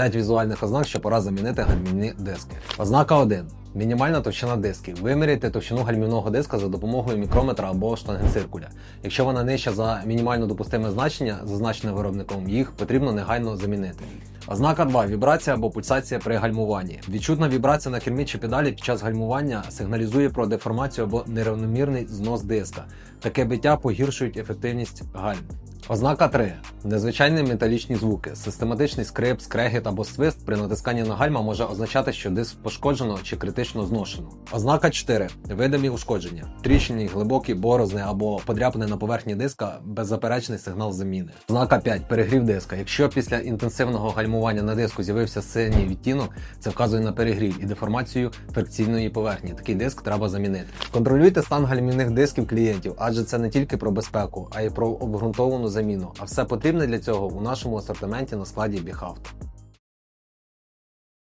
5 візуальних ознак, що пора замінити гальмівні диски. Ознака 1. Мінімальна товщина дисків. Виміряйте товщину гальмівного диска за допомогою мікрометра або штангенциркуля. Якщо вона нижча за мінімально допустиме значення, зазначене виробником, їх потрібно негайно замінити. Ознака 2. Вібрація або пульсація при гальмуванні. Відчутна вібрація на кермі чи педалі під час гальмування сигналізує про деформацію або нерівномірний знос диска. Таке биття погіршують ефективність гальм. Ознака 3. Незвичайні металічні звуки. Систематичний скрип, скрегіт або свист при натисканні на гальма може означати, що диск пошкоджено чи критично зношено. Ознака 4. Видимі ушкодження. Тріщини, глибокі борозни або подряпини на поверхні диска беззаперечний сигнал заміни. Ознака 5. Перегрів диска. Якщо після інтенсивного гальмування на диску з'явився синій відтінок, це вказує на перегрів і деформацію фрикційної поверхні. Такий диск треба замінити. Контролюйте стан гальмівних дисків клієнтів, адже це не тільки про безпеку, а й про обґрунтовану заміну. А все потрібне для цього у нашому асортименті на складі Біхавто.